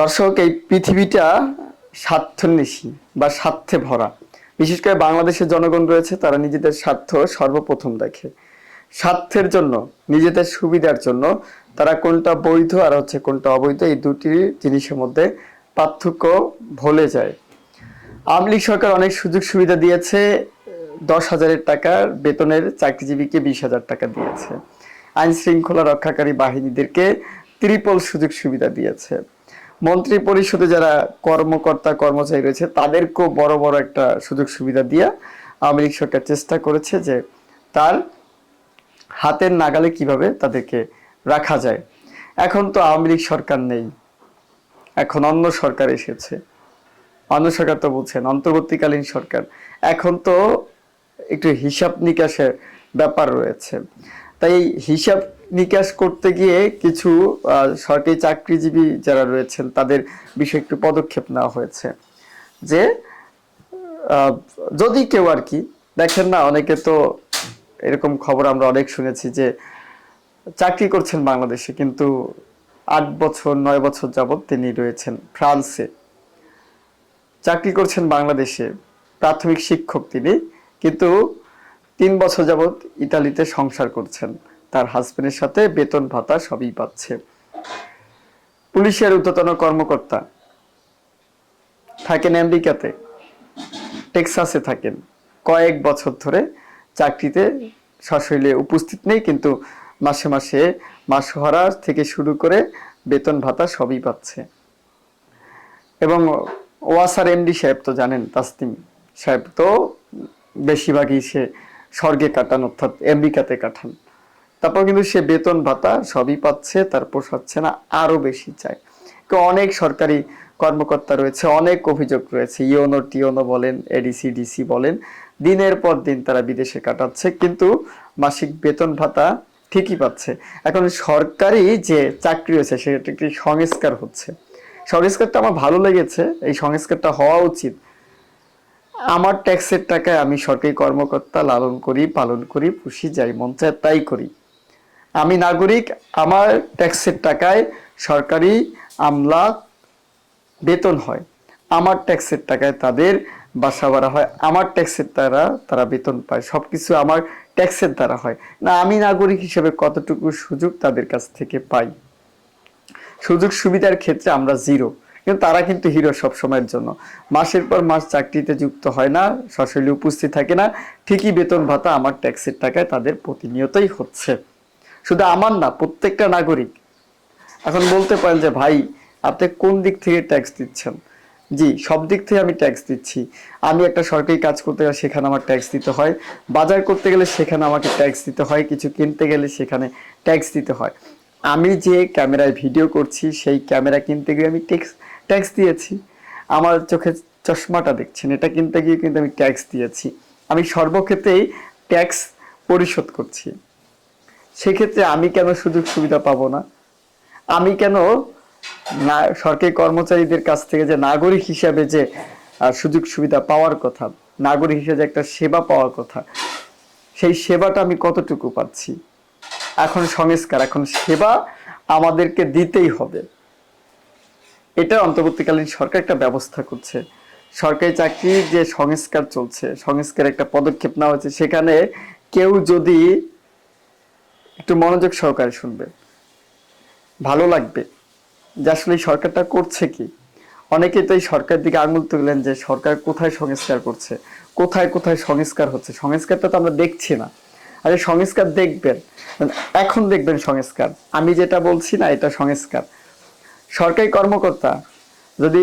দর্শক, এই পৃথিবীটা স্বার্থন্বেষী বা স্বার্থে ভরা। বিশেষ করে বাংলাদেশের জনগণ রয়েছে, তারা নিজেদের স্বার্থ সর্বপ্রথম দেখে। স্বার্থের জন্য, নিজেদের সুবিধার জন্য তারা কোনটা বৈধ আর হচ্ছে কোনটা অবৈধ, এই দুটি জিনিসের মধ্যে পার্থক্য ভুলে যায়। আওয়ামী লীগ সরকার অনেক সুযোগ সুবিধা দিয়েছে, দশ হাজারের টাকার বেতনের চাকরিজীবীকে বিশ হাজার টাকা দিয়েছে। আইন শৃঙ্খলা রক্ষাকারী বাহিনীদেরকে ত্রিপল সুযোগ সুবিধা দিয়েছে। মন্ত্রী পরিষদে যারা কর্মকর্তা, কর্মচারী রয়েছে, তাদেরকেও বড় বড় একটা সুযোগ সুবিধা দিয়ে আওয়ামী লীগ সরকার চেষ্টা করেছে যে তার হাতের নাগালে কীভাবে তাদেরকে রাখা যায়। এখন তো আওয়ামী লীগ সরকার নেই। এখন অন্য সরকার এসেছে। অন্য সরকার তো বলছেন, অন্তর্বর্তীকালীন সরকার। এখন তো একটু হিসাব নিকাশের ব্যাপার রয়েছে। তাই হিসাব নিকাশ করতে গিয়ে কিছু সরকারি চাকরিজীবী যারা রয়েছেন, তাদের বিষয়ে একটু পদক্ষেপ নেওয়া হয়েছে। যে যদি কেউ আর কি, দেখেন না, অনেকে তো এরকম খবর আমরা অনেক শুনেছি যে, চাকরি করছেন বাংলাদেশে, কিন্তু আট বছর, নয় বছর যাবৎ তিনি রয়েছেন ফ্রান্সে। চাকরি করছেন বাংলাদেশে, প্রাথমিক শিক্ষক তিনি, কিন্তু তিন বছর যাবত ইতালিতে সংসার করছেন। তার হাজবেন্ডের সাথে বেতন ভাতা সবই পাচ্ছে। পুলিশের ঊর্ধ্বতন কর্মকর্তা থাকেন আমেরিকাতে, টেক্সাসে থাকেন। কয়েক বছর ধরে চাকরিতে সশৈলে উপস্থিত নেই, কিন্তু মাসে মাসে মাসহারা থেকে শুরু করে বেতন ভাতা সবই পাচ্ছে। এবং ওয়াসার এমডি সাহেব তো জানেন তাসতিম সাহেব তো বেশিরভাগই সে স্বর্গে কাটান, অর্থাৎ আমেরিকাতে কাটান। তারপর কিন্তু সে বেতন ভাতা সবই পাচ্ছে, তার পোষাচ্ছে না আরও বেশি চায়। অনেক সরকারি কর্মকর্তা রয়েছে, অনেক অভিযোগ রয়েছে, ইওনো টিওনো বলেন এডিসি ডিসি বলেন, দিনের পর দিন তারা বিদেশে কাটাচ্ছে, কিন্তু মাসিক বেতন ভাতা ঠিকই পাচ্ছে। এখন সরকারি যে চাকরি রয়েছে, সেটা একটি সংস্কার হচ্ছে। সংস্কারটা আমার ভালো লেগেছে, এই সংস্কারটা হওয়া উচিত। আমার ট্যাক্সের টাকায় আমি সরকারি কর্মকর্তা লালন করি, পালন করি, পুষি, যাই মন চায় তাই করি। আমি নাগরিক, আমার ট্যাক্সের টাকায় সরকারি আমলা বেতন হয়। আমার ট্যাক্সের টাকায় তাদের বাসা ভাড়া হয়। আমার ট্যাক্সের দ্বারা তারা বেতন পায়। সব কিছু আমার ট্যাক্সের দ্বারা হয়। না, আমি নাগরিক হিসেবে কতটুকু সুযোগ তাদের কাছ থেকে পাই? সুযোগ সুবিধার ক্ষেত্রে আমরা জিরো কিন্তু তারা কিন্তু হিরো সব সময়ের জন্য। মাসের পর মাস চাকরিতে যুক্ত হয় না সশৈলে উপস্থিত থাকে না, ঠিকই বেতন ভাতা, আমার ট্যাক্সের টাকায় তাদের প্রতিনিয়তই হচ্ছে। শুধু আমার না, প্রত্যেকটা নাগরিক। এখন বলতে পারেন যে, ভাই, আপনি কোন দিক থেকে ট্যাক্স দিচ্ছেন? জি, সব দিক থেকে আমি ট্যাক্স দিচ্ছি। আমি একটা সরকারি কাজ করতে গেলে সেখানে আমার ট্যাক্স দিতে হয়। বাজার করতে গেলে সেখানে আমাকে ট্যাক্স দিতে হয়। কিছু কিনতে গেলে সেখানে ট্যাক্স দিতে হয়। আমি যে ক্যামেরায় ভিডিও করছি, সেই ক্যামেরা কিনতে গিয়ে আমি ট্যাক্স ট্যাক্স দিয়েছি। আমার চোখে চশমাটা দেখছেন, এটা কিনতে গিয়ে কিন্তু আমি ট্যাক্স দিয়েছি। আমি সর্বক্ষেত্রেই ট্যাক্স পরিশোধ করছি। সেক্ষেত্রে আমি কেন সুযোগ সুবিধা পাবো না? আমি কেন না, সরকারি কর্মচারীদের কাছ থেকে যে নাগরিক হিসাবে যে সুযোগ সুবিধা পাওয়ার কথা, নাগরিক হিসেবে একটা সেবা পাওয়ার কথা, সেই সেবাটা আমি কতটুকু পাচ্ছি? এখন সংস্কার, এখন সেবা আমাদেরকে দিতেই হবে। এটা অন্তর্বর্তীকালীন সরকার একটা ব্যবস্থা করছে। সরকারি চাকরির যে সংস্কার চলছে সংস্কার একটা পদক্ষেপ নেওয়া হচ্ছে সেখানে কেউ যদি একটু মনোযোগ সহকারে শুনবে, ভালো লাগবে যে আসলে সরকারটা করছে কি। অনেকে তো এই সরকার দিকে আঙুল তুললেন যে সরকার কোথায় সংস্কার করছে, কোথায় কোথায় সংস্কার হচ্ছে। সংস্কারটা তো আমরা দেখছি না। আরে সংস্কার দেখবেন। এখন দেখবেন সংস্কার। আমি যেটা বলছি না, এটা সংস্কার। সরকারি কর্মকর্তা যদি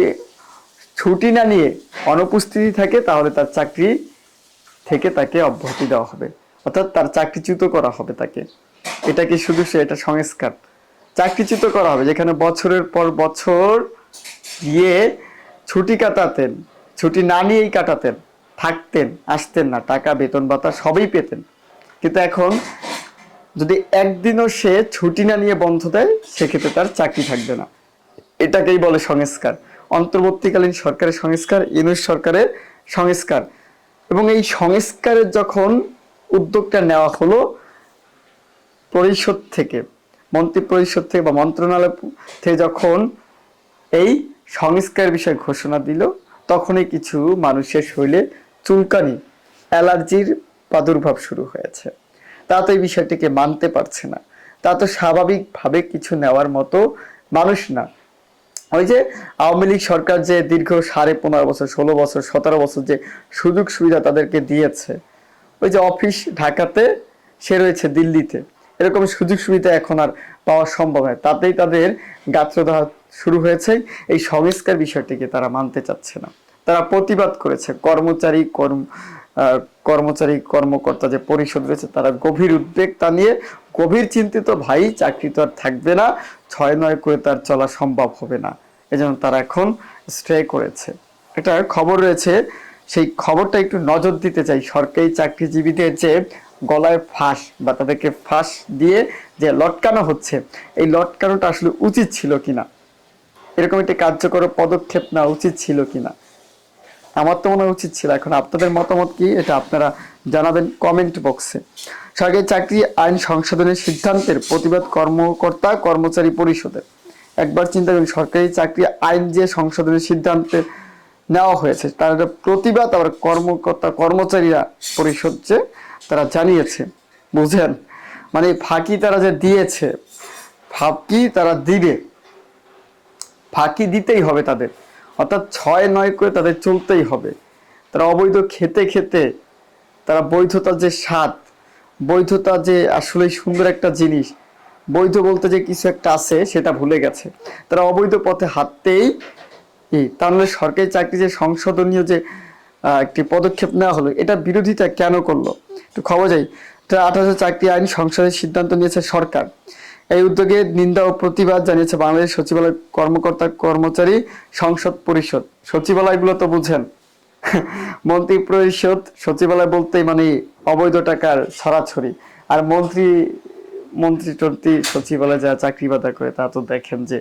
ছুটি না নিয়ে অনুপস্থিতি থাকে, তাহলে তার চাকরি থেকে তাকে অব্যাহতি দেওয়া হবে। অর্থাৎ তার চাকরিচ্যুত করা হবে তাকে। এটা কি শুধু সে, এটা সংস্কার। চাকরিচ্যুত করা হবে, যেখানে বছরের পর বছর গিয়ে ছুটি কাটাতেন, ছুটি না নিয়েই কাটাতেন, থাকতেন, আসতেন না, টাকা, বেতন, ভাতা সবই পেতেন। কিন্তু এখন যদি একদিনও সে ছুটি না নিয়ে বন্ধ দেয়, সেক্ষেত্রে তার চাকরি থাকবে না। এটাকেই বলে সংস্কার। অন্তর্বর্তীকালীন সরকারের সংস্কার, ইউনুস সরকারের সংস্কার। এবং এই সংস্কারের যখন উদ্যোগটা নেওয়া হলো, পরিষদ থেকে, মন্ত্রী পরিষদ থেকে বা মন্ত্রণালয় থেকে যখন এই সংস্কার বিষয়ে ঘোষণা দিল, তখনই কিছু মানুষের শরীরে চুলকানি, অ্যালার্জির প্রাদুর্ভাব শুরু হয়েছে। তা তো এই বিষয়টিকে মানতে পারছে না। তা তো স্বাভাবিকভাবে কিছু নেওয়ার মতো মানুষ না। ওই যে আওয়ামী লীগ সরকার যে দীর্ঘ সাড়ে পনেরো বছর, ষোলো বছর, সতেরো বছর যে সুযোগ সুবিধা তাদেরকে দিয়েছে, ওই যে অফিস ঢাকাতে সে রয়েছে দিল্লিতে। এরকম সুযোগ সুবিধা এখন আর পাওয়া সম্ভব হয় তাতেই তাদের গাত্রদাহ শুরু হয়েছে। এই সংস্কার বিষয়টিকে তারা মানতে চাচ্ছে না। তারা প্রতিবাদ করেছে। কর্মচারী, কর্ম কর্মচারী, কর্মকর্তা যে পরিষদ রয়েছে, তারা গভীর উদ্বেগ তা নিয়ে গভীর চিন্তিত, ভাই, চাকরি তো আর থাকবে না, ছয় নয় করে তার চলা সম্ভব হবে না। এজন্য তারা এখন স্টে করেছে। এটা খবর রয়েছে, সেই খবরটা একটু নজর দিতে চাই। সরকারি চাকরিজীবীদের যে গলায় ফাঁস বা তাদেরকে ফাঁস দিয়ে যে লটকানো হচ্ছে, এই লটকানোটা আসলে উচিত ছিল কিনা? এরকম একটি কার্যকর পদক্ষেপ নেওয়া উচিত ছিল কিনা? আমার তো মনে হয় উচিত ছিল। এখন আপনাদের মতামত কি? এটা আপনারা জানাবেন কমেন্ট বক্সে সরকারি চাকরি, আইন সংশোধনের সিদ্ধান্তের প্রতিবাদ কর্মকর্তা, কর্মচারী পরিষদের। একবার চিন্তা করুন, সরকারি চাকরি, আইন যে সংশোধনের সিদ্ধান্তে নেওয়া হয়েছে, তার প্রতিবাদ আবার কর্মকর্তা, কর্মচারীরা পরিষদ যে তারা জানিয়েছে। বুঝেন? মানে ফাঁকি তারা যে দিয়েছে, ফাঁকি তারা দিবে। ফাঁকি দিতেই হবে তাদের। অর্থাৎ ছয় নয় করে তাদের চলতেই হবে। তারা অবৈধ খেতে খেতে, তারা বৈধতার যে স্বাদ, বৈধতা যে আসলে সুন্দর একটা জিনিস, বৈধ বলতে যে কিছু একটা আছে সেটা ভুলে গেছে। তারা অবৈধ পথে হাঁটতেই তাহলে সরকারি চাকরি যে সংশোধনীয় যে একটি পদক্ষেপ নেওয়া হলো, এটা বিরোধিতা কেন করল? একটু খবর যাই আঠারোশো চাকরি আইন সংসদের সিদ্ধান্ত নিয়েছে সরকার। এই উদ্যোগে নিন্দা ও প্রতিবাদ জানিয়েছে বাংলাদেশ সচিবালয় কর্মকর্তা কর্মচারী সংসদ পরিষদ। সচিবালয়গুলো তো বুঝেন। মন্ত্রী পরিষদ, সচিবালয় বলতেই মানে অবৈধ টাকার ছড়াছড়ি। আর মন্ত্রী মন্ত্রী টন্ত্রী সচিবালয় যারা চাকরি বাদা করে তা তো দেখেন যে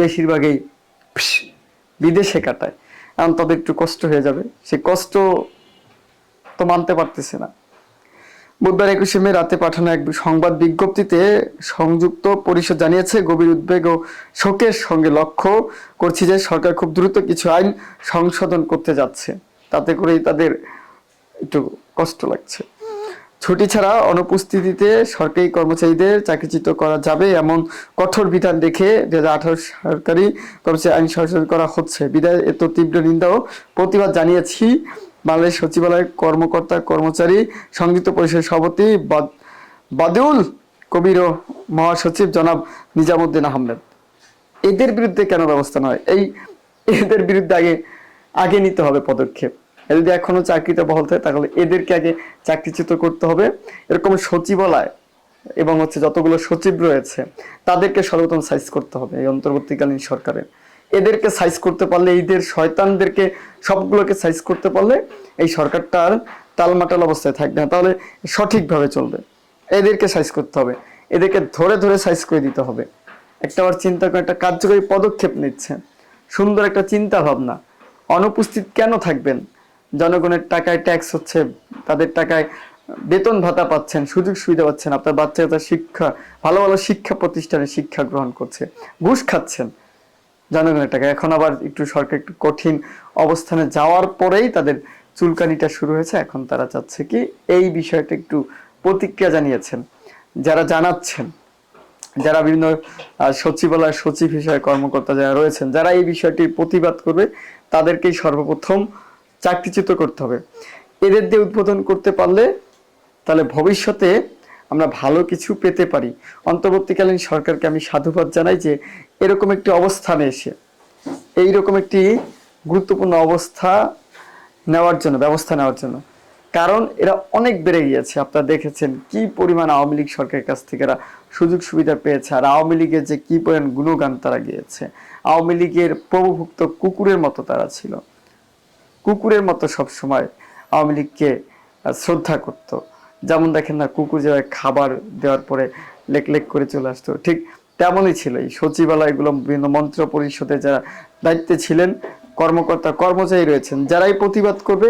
বেশিরভাগই বিদেশে কাটায়। তবে একটু কষ্ট হয়ে যাবে। সে কষ্ট তো মানতে পারতেছে না। বুধবার একুশে মে রাতে পাঠানো এক সংবাদ বিজ্ঞপ্তিতে সংযুক্ত পরিষদ জানিয়েছে, গভীর উদ্বেগ ও শোকের সঙ্গে লক্ষ্য করছি যে সরকার খুব দ্রুত কিছু আইন সংশোধন করতে যাচ্ছে। তাতে করেই তাদের একটু কষ্ট লাগছে। ছুটি ছাড়া অনুপস্থিতিতে সরকারি কর্মচারীদের চাকরিচ্যুত করা যাবে এমন কঠোর বিধান দেখে দু হাজার আঠারো সরকারি কর্মচারী আইন সংশোধন করা হচ্ছে। বিদায় এত তীব্র নিন্দা ও প্রতিবাদ জানিয়েছি। বাংলাদেশ সচিবালয়ের কর্মকর্তা, কর্মচারী সংযুক্ত পরিষদের সভাপতি বাদ- বাদিউল কবির ও মহাসচিব জনাব নিজামুদ্দিন আহমেদ। এদের বিরুদ্ধে কেন ব্যবস্থা নয় এই, এদের বিরুদ্ধে আগে আগে নিতে হবে পদক্ষেপ। যদি এখনও চাকরিতে বহল থাকে, তাহলে এদেরকে আগে চাকরিচ্যুত করতে হবে। এরকম সচিবালয় এবং হচ্ছে যতগুলো সচিব রয়েছে, তাদেরকে সর্বোত্তম সাইজ করতে হবে এই অন্তর্বর্তীকালীন সরকারের। এদেরকে সাইজ করতে পারলে এইদের শয়তানদেরকে সবগুলোকে সাইজ করতে পারলে এই সরকারটার টালমাটাল অবস্থায় থাকবে না। তাহলে সঠিকভাবে চলবে। এদেরকে সাইজ করতে হবে। এদেরকে ধরে ধরে সাইজ করে দিতে হবে। একটা আবার চিন্তা করে একটা কার্যকরী পদক্ষেপ নিচ্ছে। সুন্দর একটা চিন্তা ভাবনা। অনুপস্থিত কেন থাকবেন? জনগণের টাকায় ট্যাক্স হচ্ছে, তাদের টাকায় বেতন ভাতা পাচ্ছেন, সুযোগ সুবিধা পাচ্ছেন, আপনার বাচ্চা কাচ্চা শিক্ষা, ভালো ভালো শিক্ষা প্রতিষ্ঠানে শিক্ষা গ্রহণ করছে। ঘুষ খাচ্ছেন। জনগণের টাকা। এখন আবার একটু সরকার একটু কঠিন অবস্থানে যাওয়ার পরেই তাদের চুলকানিটা শুরু হয়েছে। এখন তারা চাচ্ছে কি এই বিষয়টা একটু প্রতিক্রিয়া জানিয়েছেন, যারা জানাচ্ছেন, যারা বিভিন্ন সচিবালয় সচিব হিসেবে কর্মকর্তা যারা রয়েছেন, যারা এই বিষয়টির প্রতিবাদ করবে, তাদেরকেই সর্বপ্রথম চাকরিচ্যুত করতে হবে। এদের দিয়ে উদ্বোধন করতে পারলে তাহলে ভবিষ্যতে আমরা ভালো কিছু পেতে পারি। অন্তর্বর্তীকালীন সরকারকে আমি সাধুবাদ জানাই যে এরকম একটি অবস্থানে এসে, এইরকম একটি গুরুত্বপূর্ণ অবস্থা নেওয়ার জন্য, ব্যবস্থা নেওয়ার জন্য। কারণ এরা অনেক বেড়ে গিয়েছে। আপনারা দেখেছেন কি পরিমাণ আওয়ামী লীগ সরকারের কাছ থেকে এরা সুযোগ সুবিধা পেয়েছে আর আওয়ামী লীগের যে কি পরিমাণ গুণগান তারা গিয়েছে। আওয়ামী লীগের প্রভুভুক্ত কুকুরের মতো তারা ছিল। কুকুরের মতো সব সময় আওয়ামী লীগকে শ্রদ্ধা করত। যেমন দেখেন না, কুকুর যেভাবে খাবার দেওয়ার পরে লেক লেক করে চলে আসতো। ঠিক তেমনই ছিল। এই সচিবালয়গুলো বিভিন্ন মন্ত্র পরিষদে যারা দায়িত্বে ছিলেন, কর্মকর্তা, কর্মচারী রয়েছেন, যারাই প্রতিবাদ করবে,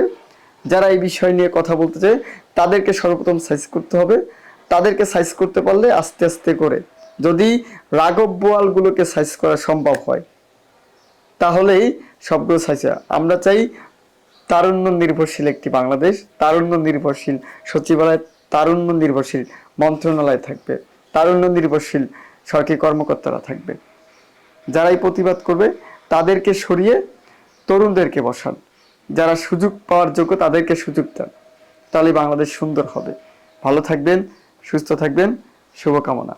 যারা এই বিষয় নিয়ে কথা বলতে চায়, তাদেরকে সর্বপ্রথম সাইজ করতে হবে। তাদেরকে সাইজ করতে পারলে আস্তে আস্তে করে। যদি রাঘব বোয়ালগুলোকে সাইজ করা সম্ভব হয়, তাহলেই সবগুলো চাইছে আমরা চাই তারুণ্য নির্ভরশীল একটি বাংলাদেশ, তারুণ্য নির্ভরশীল সচিবালয়, তারুণ্য নির্ভরশীল মন্ত্রণালয় থাকবে। তারুণ্য নির্ভরশীল সরকারি কর্মকর্তারা থাকবে। যারাই প্রতিবাদ করবে, তাদেরকে সরিয়ে তরুণদেরকে বসান। যারা সুযোগ পাওয়ার যোগ্য, তাদেরকে সুযোগ দেন। তাহলে বাংলাদেশ সুন্দর হবে। ভালো থাকবেন, সুস্থ থাকবেন। শুভকামনা।